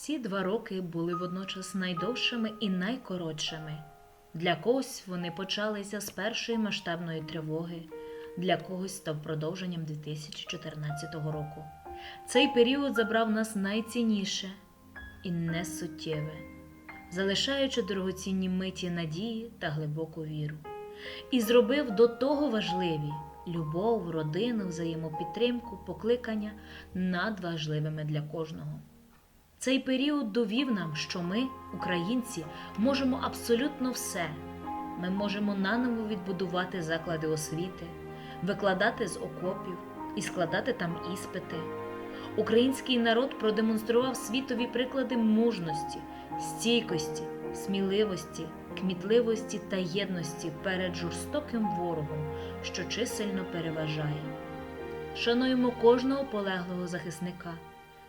Ці два роки були водночас найдовшими і найкоротшими. Для когось вони почалися з першої масштабної тривоги, для когось став продовженням 2014 року. Цей період забрав нас найцінніше і несуттєве, залишаючи дорогоцінні миті надії та глибоку віру. І зробив до того важливі любов, родину, взаємопідтримку, покликання надважливими для кожного. Цей період довів нам, що ми, українці, можемо абсолютно все. Ми можемо наново відбудувати заклади освіти, викладати з окопів і складати там іспити. Український народ продемонстрував світові приклади мужності, стійкості, сміливості, кмітливості та єдності перед жорстоким ворогом, що чисельно переважає. Шануємо кожного полеглого захисника,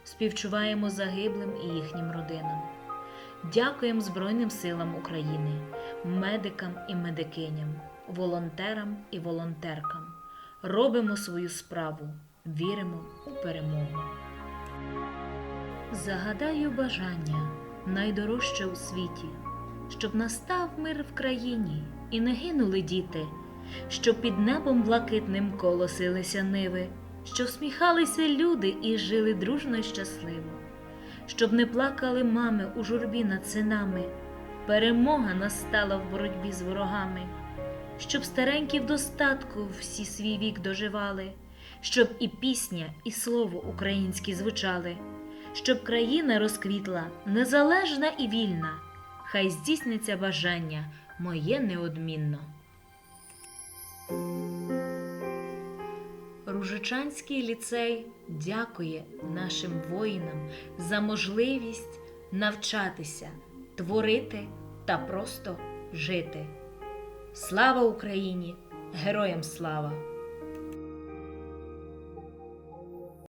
співчуваємо загиблим і їхнім родинам. Дякуємо Збройним силам України, медикам і медикиням, волонтерам і волонтеркам. Робимо свою справу, віримо у перемогу. Загадаю бажання найдорожче у світі, щоб настав мир в країні і не гинули діти, щоб під небом блакитним колосилися ниви, щоб сміхалися люди і жили дружно й щасливо, щоб не плакали мами у журбі над синами, перемога настала в боротьбі з ворогами, щоб старенькі в достатку всі свій вік доживали, щоб і пісня, і слово українські звучали, щоб країна розквітла незалежна і вільна, хай здійсниться бажання моє неодмінно. Ружичанський ліцей дякує нашим воїнам за можливість навчатися, творити та просто жити. Слава Україні! Героям слава!